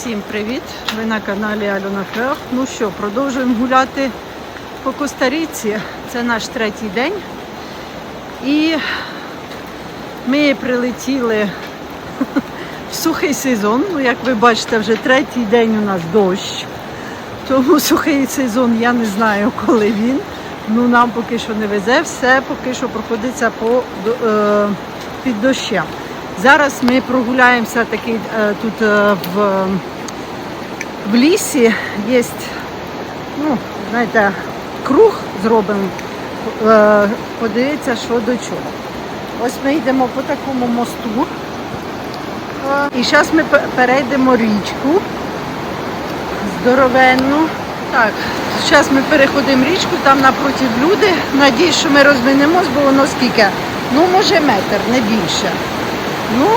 Всім привіт! Ви на каналі Альона Фрех. Ну що, продовжуємо гуляти по Коста-Ріці. Це наш третій день. І ми прилетіли в сухий сезон. Ну, як ви бачите, вже третій день у нас дощ. Тому сухий сезон я не знаю, коли він. Ну нам поки що не везе, все поки що проходиться по, е, під дощем. Зараз ми прогуляємося таки е, тут е, в, в лісі. Є, ну, знаєте, круг зробимо. Е, подивитися, що до чого. Ось ми йдемо по такому мосту. І зараз ми перейдемо річку здоровенну. Так, зараз ми переходимо річку, там напроти люди. Надіюсь, що ми розминемось, бо воно скільки? Ну, може метр, не більше. Ну,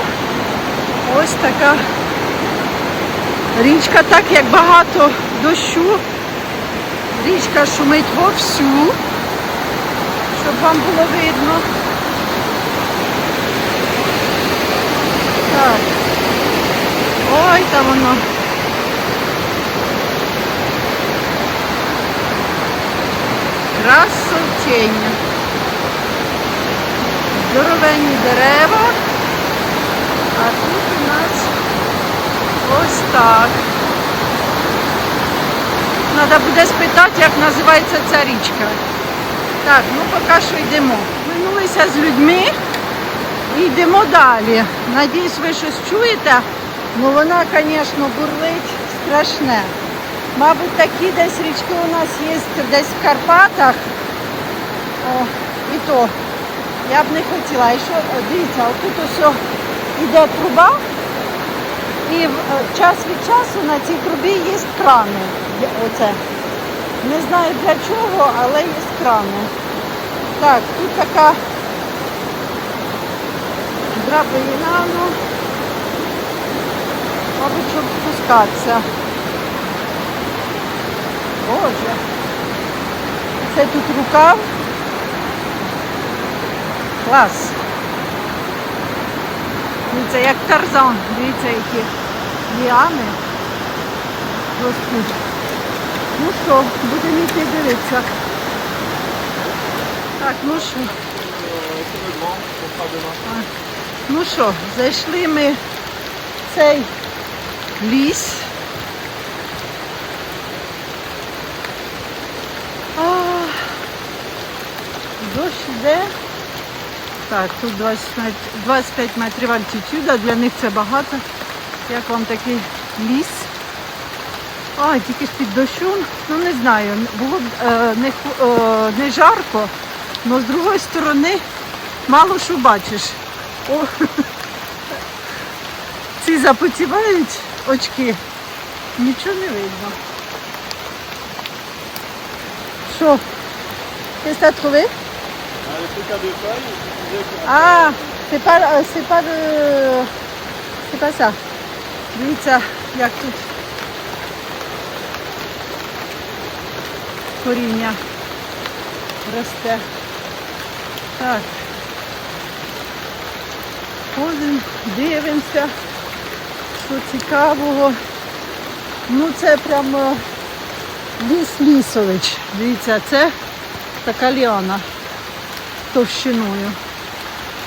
ось така річка, так як багато дощу. Річка шумить вовсю, щоб вам було видно. Так. Ой, там воно. Красотень. Здоровенні дерева. А тут у нас ось так. Треба буде спитати, як називається ця річка. Так, ну поки що йдемо. Минулися з людьми і йдемо далі. Надіюсь, ви щось чуєте. Ну вона, звісно, бурлить страшне. Мабуть, такі десь річки у нас є десь в Карпатах. О, і то я б не хотіла. І що, дивіться, отут ось іде труба, і е, час від часу на цій трубі є крани. Оце. Не знаю для чого, але є крани. Так, тут така драбина, ну, мабуть, щоб спускатися. Боже. Це тут рукав. Клас. Дивіться, як тарзан. Дивіться, які ліани ростуть. Ну що, будемо йти дивитися. Так, ну що. А, Ну що, зайшли ми в цей ліс. Дощ іде. Так, тут 20 25 метрів альтитюда, для них це багато. Як вам такий ліс? А, тільки ж під дощом, ну не знаю, було б е, не, е, не жарко, але з другої сторони мало що бачиш. О, ці запотівають очки, нічого не видно. Що? Qu'est-ce que t'as trouvé Ah, euh, c'est pas de... C'est pas ça. Дивіться, як тут коріння росте. Так. Ходимо, дивимося, що цікавого. Ну це прямо ліс лісович. Дивіться, це така ліана товщиною.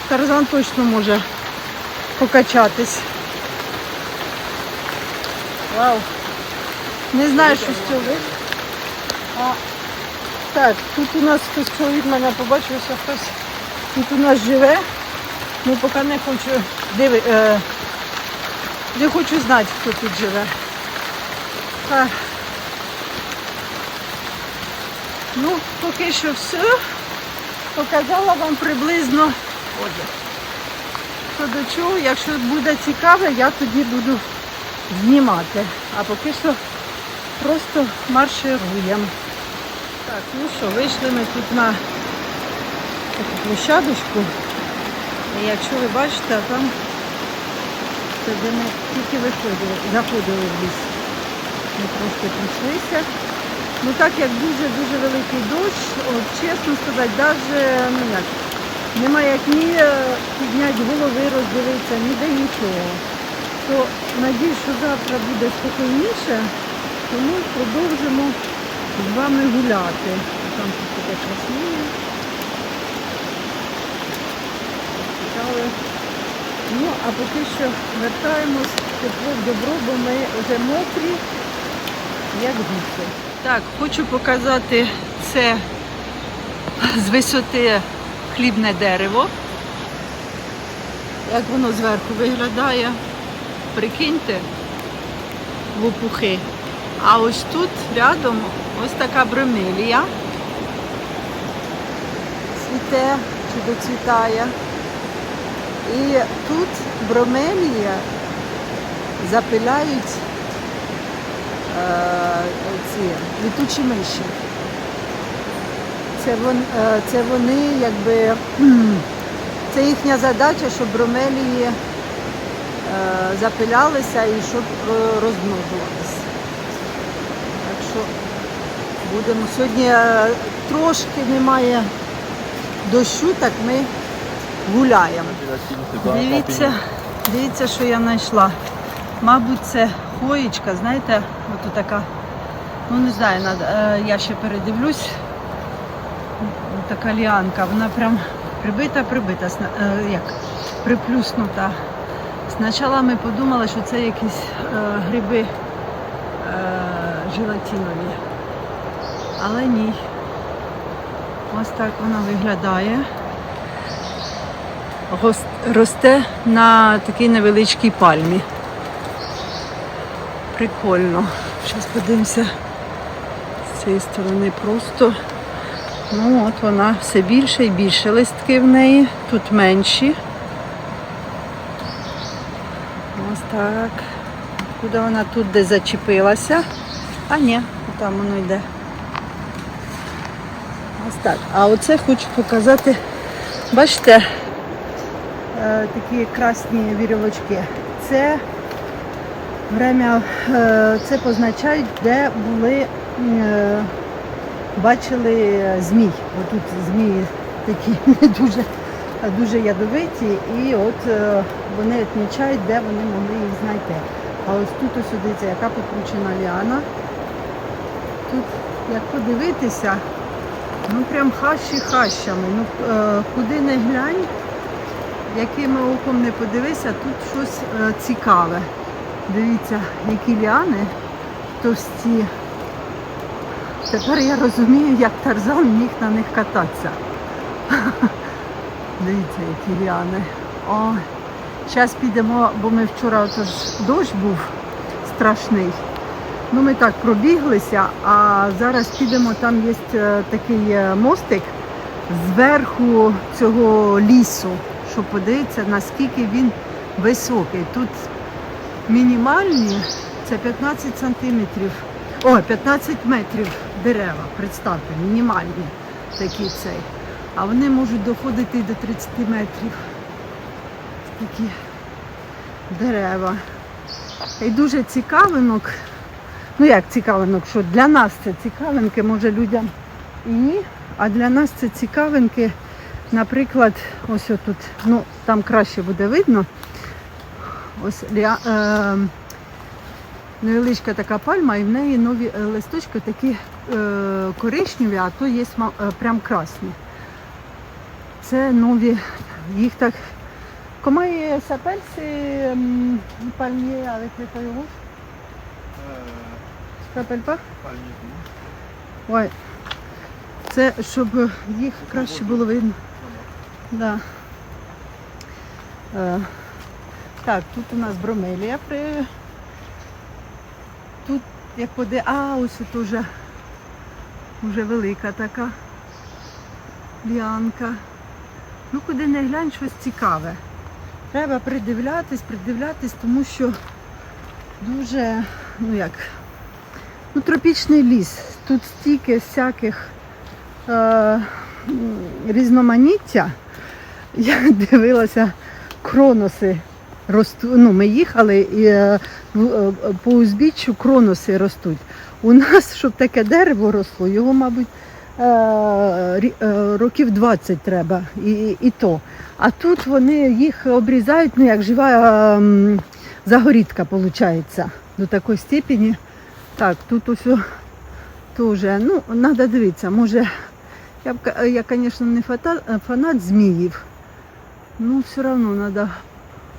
Тарзан точно може покачатись. Вау. Не знаю, що з цього. А, так, тут у нас хтось чоловік мене побачив, що хтось тут у нас живе. Ну поки не хочу диви, е, не хочу знати, хто тут живе. Так. Ну, поки що все. Показала вам приблизно Боже, що до чого. Якщо буде цікаве, я тоді буду знімати. А поки що просто маршируємо. Так, ну що, вийшли ми тут на таку площадочку. І якщо ви бачите, там де ми тільки виходили, заходили в ліс. Ми просто прийшлися. Ну так як дуже-дуже великий дощ, от, чесно сказати, навіть ну немає як ні е, підняти голови, роздивитися, ніде нічого. що надіюсь, що завтра буде спокійніше, тому продовжимо з вами гуляти. Там тут таке красиве. Ну, а поки що вертаємось тепло в добро, бо ми вже мокрі, як гуси. Так, хочу показати це з висоти хлібне дерево. Як воно зверху виглядає. Прикиньте, лопухи. А ось тут рядом ось така бромелія. Цвіте чи доцвітає. І тут бромелія запиляють е, ці літучі миші. Це, вон, е, це вони якби це їхня задача, щоб бромелії е, запилялися і щоб е, розмножувалися. Так що будемо сьогодні трошки немає дощу, так ми гуляємо. Дивіться, дивіться, що я знайшла. Мабуть, це хоєчка, знаєте, от така. Ну не знаю, я ще передивлюсь. Така ліанка, вона прям прибита, прибита, сна- е, як приплюснута. Спочатку ми подумали, що це якісь е, гриби е, желатинові. Але ні. Ось так вона виглядає. Росте на такій невеличкій пальмі. Прикольно. Зараз подивимося з цієї сторони просто. Ну от вона все більше і більше листки в неї. Тут менші. Ось так. Куди вона тут де зачепилася? А ні, там воно йде. Ось так. А оце хочу показати. Бачите, е, такі красні вірьовочки. Це время, е, це позначають, де були, е, бачили змій. Отут змії такі дуже, дуже ядовиті, і от е, вони відмічають, де вони могли їх знайти. А ось тут ось дивіться, яка покручена ліана. Тут, як подивитися, ну прям хащі хащами. Ну, е, куди не глянь, яким оком не подивися, тут щось е, цікаве. Дивіться, які ліани товсті. Тепер я розумію, як Тарзан міг на них кататися. Дивіться, які ліани. О, зараз підемо, бо ми вчора отож дощ був страшний. Ну, ми так пробіглися, а зараз підемо, там є е, такий е, мостик зверху цього лісу, щоб подивитися, наскільки він високий. Тут мінімальні це 15 сантиметрів, о, 15 метрів дерева, представте, мінімальні такі цей. А вони можуть доходити до 30 метрів. Такі дерева. І дуже цікавинок. Ну як цікавинок, що для нас це цікавинки, може людям і ні. А для нас це цікавинки, наприклад, ось отут, ну там краще буде видно. Ось е, невеличка така пальма, і в неї нові е, листочки такі коричневі, а то є е, прям красні. Це нові, їх так. Avec les feuilles rouges Ça s'appelle pas Ой. Це щоб їх краще було видно. Да. Е, так, тут у нас бромелія при. Тут як поде. А, ось тут вже, вже велика така ліанка. Ну, куди не глянь, щось цікаве. Треба придивлятись, придивлятись, тому що дуже, ну як, ну тропічний ліс. Тут стільки всяких е, різноманіття. Я дивилася кроноси росту, ну ми їхали і е, е, по узбіччю кроноси ростуть. У нас, щоб таке дерево росло, його, мабуть, е, е, років 20 треба і, і то. А тут вони їх обрізають, ну як жива ем, загорідка виходить до такої степені. Так, тут усе теж, ну, треба дивитися, може, я, я, звісно, не фанат зміїв, ну, все одно треба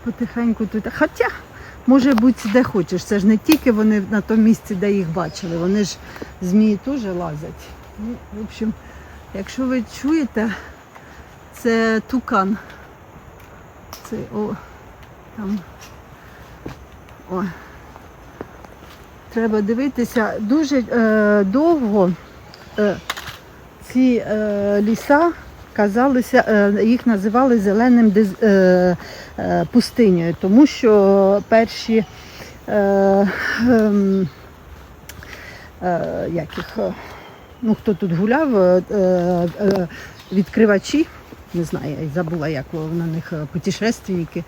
потихеньку тут. Хоча, може бути, де хочеш. Це ж не тільки вони на тому місці, де їх бачили, вони ж змії теж лазять. Ну, в общем, якщо ви чуєте, це тукан. Це о, там. О. Треба дивитися дуже е, довго е, ці е, ліса казалися, е, їх називали зеленим е, пустинею, тому що перші е, ем, е, як їх, е, ну, хто тут гуляв, е, е, відкривачі, не знаю, я забула, як на них е, путешественники,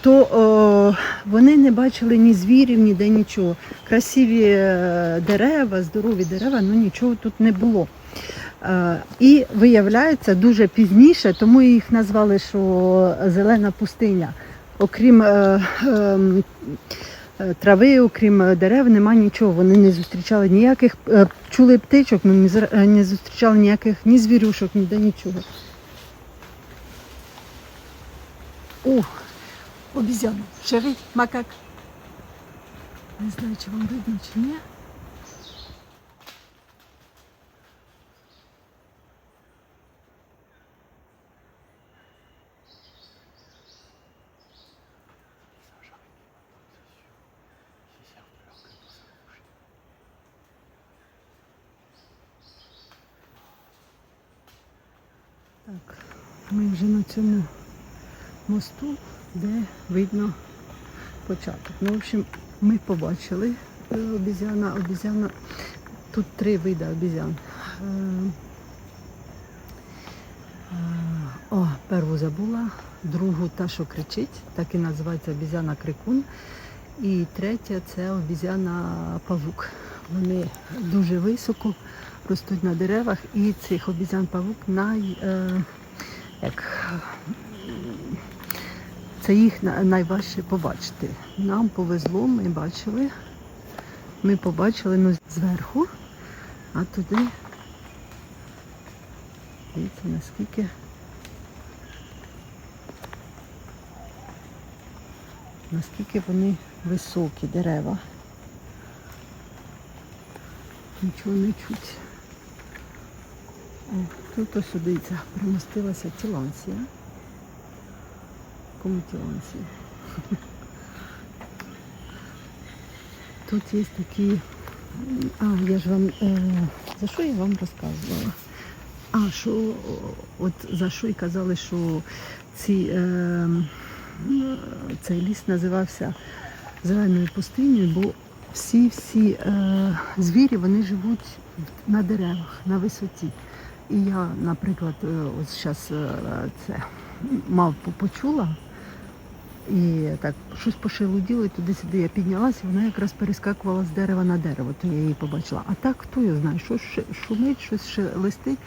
то о, вони не бачили ні звірів, ніде нічого. Красиві е, дерева, здорові дерева, ну нічого тут не було. Е, І виявляється дуже пізніше, тому їх назвали, що зелена пустиня. Окрім е, ем, е, трави, окрім дерев, нема нічого. Вони не зустрічали ніяких, чули птичок, але не зустрічали ніяких ні звірюшок, ніде нічого. О, обізяна. Шерить, макак. Не знаю, чи вам видно, чи ні. Ми вже на цьому мосту, де видно початок. Ну, в общем, ми побачили е, обізяна, обізяна. Тут три види обізян. Е, е, О, перву забула, другу та, що кричить, так і називається обізяна крикун. І третя це обізяна павук. Вони дуже високо ростуть на деревах, і цих обізян павук най, як, це їх найважче побачити. Нам повезло, ми бачили. Ми побачили ну, зверху, а туди. Дивіться, наскільки. Наскільки вони високі дерева. Нічого не чуть. Тут ось дивіться, примостилася тіланція. Кому тіланція? Тут є такі. А, я ж вам. Е, за що я вам розказувала? А, що от за що і казали, що ці, е, цей ліс називався зеленою пустинею, бо всі-всі е, звірі вони живуть на деревах, на висоті. І я, наприклад, е, ось зараз це мавпу почула. І так щось пошелуділо, і туди-сюди я піднялася, вона якраз перескакувала з дерева на дерево, то я її побачила. А так хто його знає, щось шумить, щось шелестить,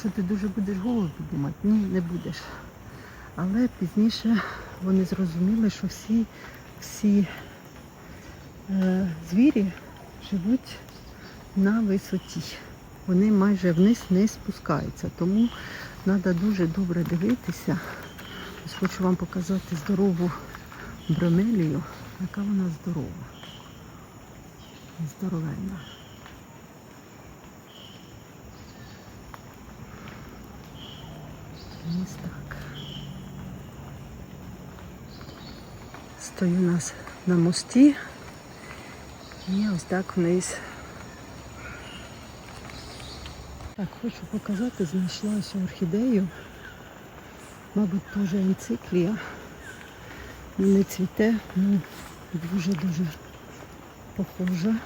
що ти дуже будеш голову піднімати? Ні, не будеш. Але пізніше вони зрозуміли, що всі, всі е, звірі живуть на висоті. Вони майже вниз не спускаються. Тому треба дуже добре дивитися. Ось хочу вам показати здорову бромелію, яка вона здорова. Здоровенна. Ось так. Стою у нас на мості і ось так вниз. Так, хочу показати, знайшла ось орхідею. Мабуть, теж енциклія. Не цвіте, ну дуже-дуже похожа.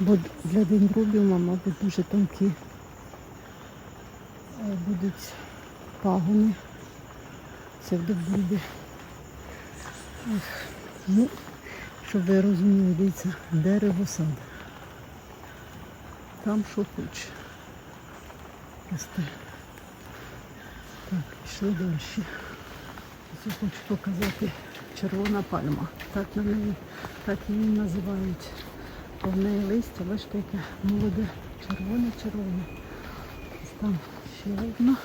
Бо для дендробіума, мабуть, дуже тонкі е, будуть пагони. Це в дубі. Ну, щоб ви розуміли, дивіться, дерево сад. Там що хоче. Росте. Так, пішли далі. Це хочу показати червона пальма. Так на неї, так її називають. Бо в неї листя, бачите, яке молоде, червоне-червоне. Ось там ще одна.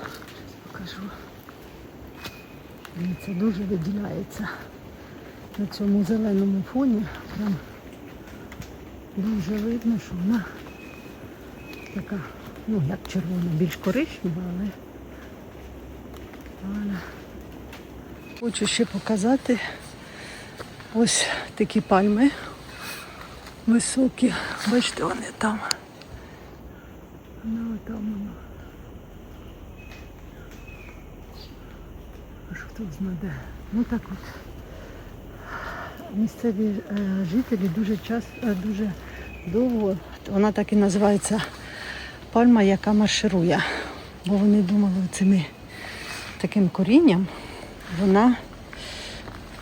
Щас покажу. Це дуже виділяється на цьому зеленому фоні. Прям дуже видно, що вона така, ну як червона, більш коричнева, але, але хочу ще показати ось такі пальми високі. Бачите, вони там. Ну, там воно. Аж хто знаде. Ну так от. Місцеві е, жителі дуже час, е, дуже довго, вона так і називається пальма, яка марширує. Бо вони думали цими таким корінням вона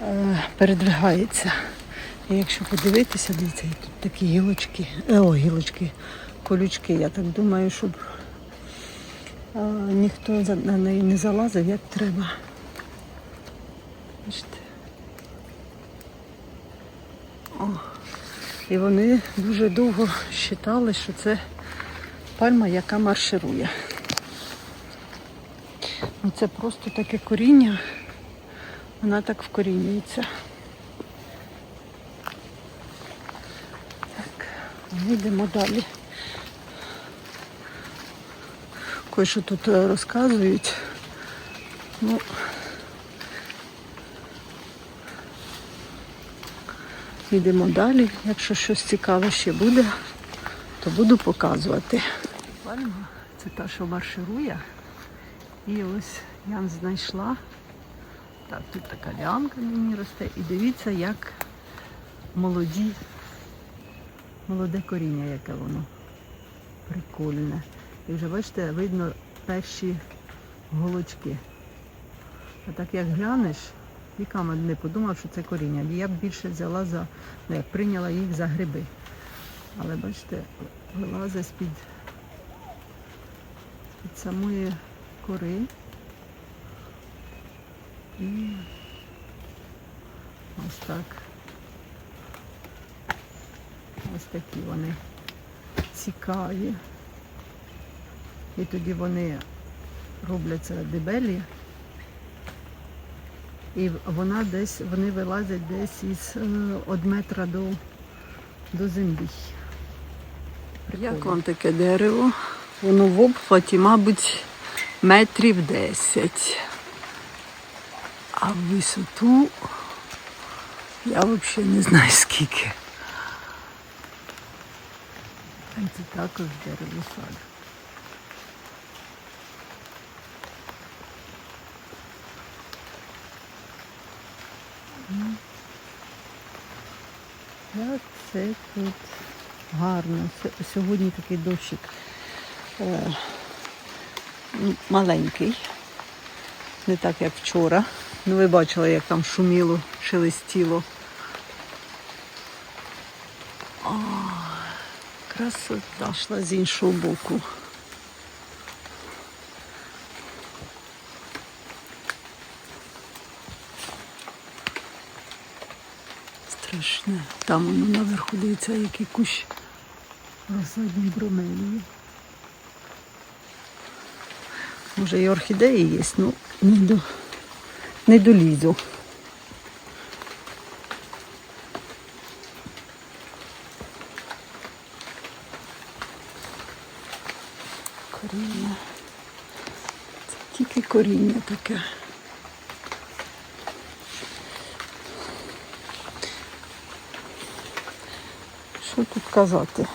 е, передвигається. І якщо подивитися, дивіться, тут такі гілочки, е, о, гілочки, колючки. Я так думаю, щоб ніхто на неї не залазив, як треба. Бачите? І вони дуже довго вважали, що це пальма, яка марширує. Ну, це просто таке коріння, вона так вкорінюється. Так, ми йдемо далі. Кое що тут е, розказують. Ну, Йдемо далі. Якщо щось цікаве ще буде, то буду показувати. Пальма це та, що марширує. І ось я знайшла. Так, тут така лямка мені росте. І дивіться, як молоді, молоде коріння, яке воно. Прикольне. І вже бачите, видно перші голочки. А так як глянеш, віками не подумав, що це коріння. Я б більше взяла за, ну, прийняла їх за гриби. Але бачите, вилазить з-під з-під самої кори. І ось так. Ось такі вони цікаві. І тоді вони робляться дебелі. І вона десь, вони вилазять десь із е, од метра до, до землі. Як вам таке дерево? Воно в обхваті, мабуть, метрів 10. А в висоту я взагалі не знаю скільки. Це також дерево сад. Як це тут гарно. Сьогодні такий дощик е, маленький, не так як вчора. Ну ви бачили, як там шуміло, шелестіло. О, красота йшла з іншого боку. Страшне. Там воно наверху дивиться, який кущ розсадні бромелії. Може і орхідеї є, ну не, до, не долізу. Коріння. Це тільки коріння таке. Що тут казати?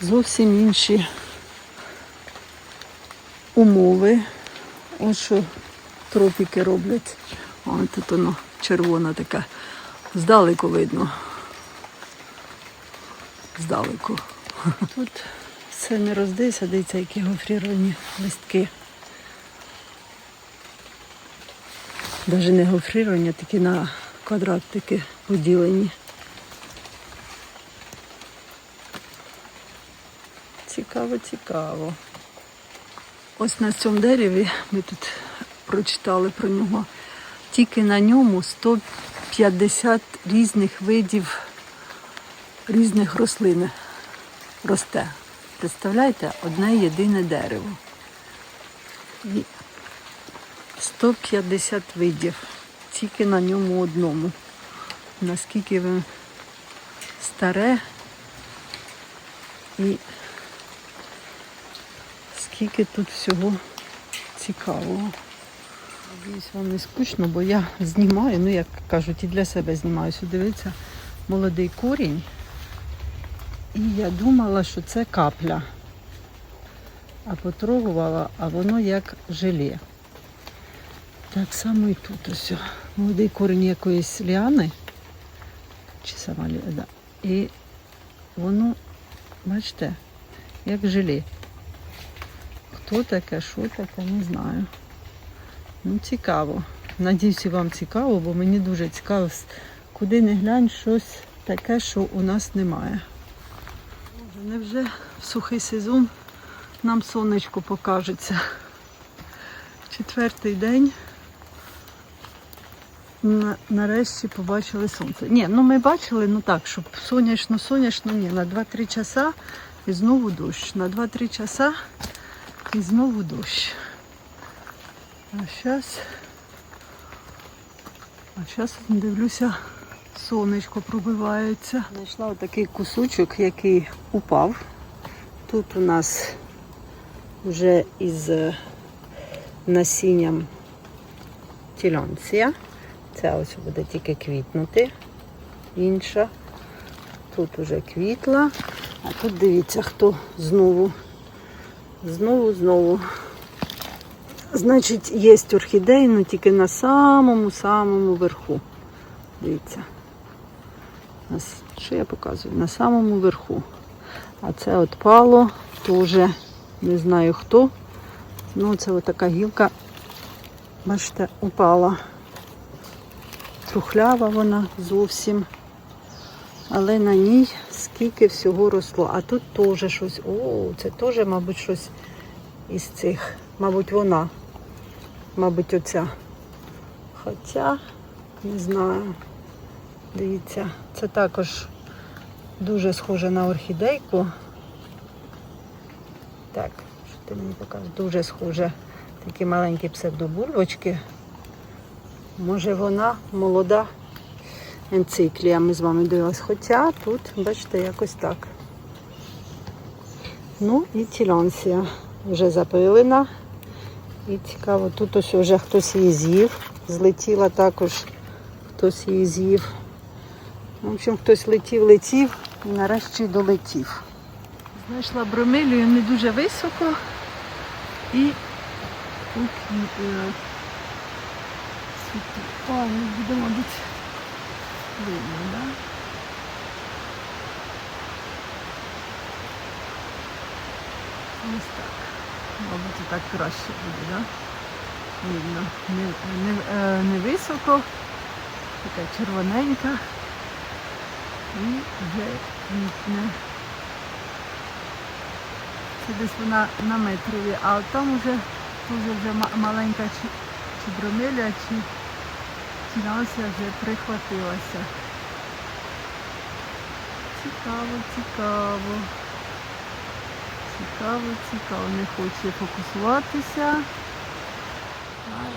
Зовсім інші умови. Ось що тропіки роблять. О, тут воно червона така. Здалеку видно. Здалеку. Тут все не роздився, дивіться, які гофріровані листки. Навіть не гофріровані, такі на квадратики поділені. Цікаво, цікаво. Ось на цьому дереві ми тут прочитали про нього. тільки на ньому 150 різних видів різних рослин росте. Представляєте, одне єдине дерево. І 150 видів. Тільки на ньому одному. Наскільки він старе і скільки тут всього цікавого. Надіюсь, вам не скучно, бо я знімаю, ну як кажуть, і для себе знімаю. Сюди дивіться, молодий корінь. І я думала, що це капля. А потрогувала, а воно як желе. Так само і тут ось. Молодий корінь якоїсь ліани. Чи сама ліана. І воно, бачите, як желе. Хто таке, що таке, не знаю. Ну, цікаво. Надіюсь, вам цікаво, бо мені дуже цікаво, куди не глянь щось таке, що у нас немає. Боже, невже в сухий сезон нам сонечко покажеться. Четвертий день. На- Нарешті побачили сонце. Ні, ну ми бачили, ну так, щоб сонячно, сонячно, ні, на 2-3 часа і знову дощ. На 2-3 часа і знову дощ. А зараз, а зараз дивлюся, сонечко пробивається. Знайшла отакий кусочок, який упав. Тут у нас вже із е, насінням тілянція. Це ось буде тільки квітнути. Інша. Тут уже квітла. А тут дивіться, хто знову. Знову, знову. Значить, є орхідеї, але тільки на самому-самому верху. Дивіться. Що я показую? На самому верху. А це відпало, теж не знаю хто. Ну, це отака гілка, бачите, упала. Трухлява вона зовсім. Але на ній скільки всього росло. А тут теж щось. О, це теж, мабуть, щось із цих. Мабуть, вона. Мабуть, оця. Хоча, не знаю. Дивіться, це також дуже схоже на орхідейку. Так, що ти мені покажеш? Дуже схоже. Такі маленькі псевдобульбочки. Може вона молода енциклія, ми з вами дивились. Хоча тут, бачите, якось так. Ну і тілянсія вже запилена. І цікаво, тут ось вже хтось її з'їв. Злетіла також, хтось її з'їв. В общем, хтось летів, летів і нарешті долетів. Знайшла бромелію не дуже високо і тут е. О, не буде, мабуть, видно? Да? Ось так. Мабуть, так краще буде? Да? Видно. Не, не, е, не високо, така червоненька. І вже квітне. Це десь вона на метрові, а там вже дуже вже ма- маленька чи, чи чи тінася вже прихватилася. Цікаво, цікаво. Цікаво, цікаво. Не хоче фокусуватися.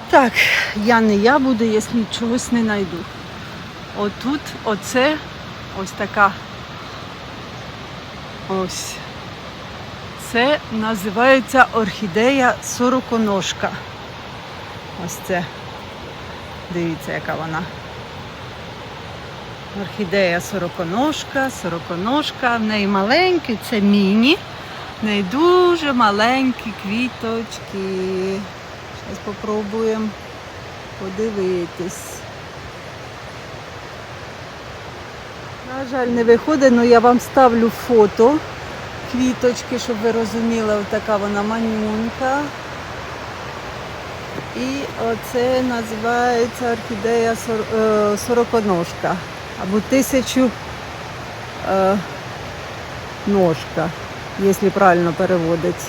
Так, я не я буду, якщо чогось не знайду. Отут, оце, ось така. Ось. Це називається орхідея сороконожка. Ось це. Дивіться, яка вона. Орхідея сороконожка, сороконожка. В неї маленькі, це міні. В неї дуже маленькі квіточки. Зараз спробуємо подивитись. На жаль, не виходить, але я вам ставлю фото квіточки, щоб ви розуміли, отака вона манюнька. І оце називається орхідея е, сороконожка або тисячу е, ножка, якщо правильно переводить.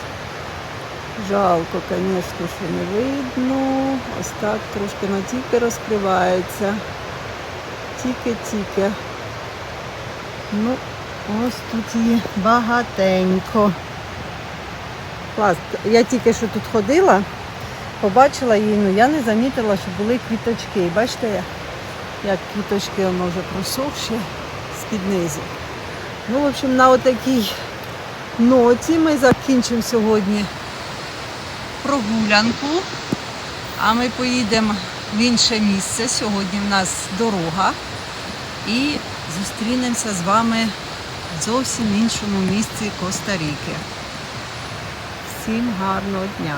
Жалко, звісно, що не видно. Ось так трошки на тільки розкривається. Тільки-тільки. Ну, ось тут її багатенько. Клас. Я тільки що тут ходила, побачила її, ну я не замітила, що були квіточки. Бачите, як- квіточки воно вже просохші з-під. Ну, в общем, на отакій ноті ми закінчимо сьогодні прогулянку, а ми поїдемо в інше місце. Сьогодні в нас дорога. І зустрінемося з вами в зовсім іншому місці Коста-Ріки. Всім гарного дня!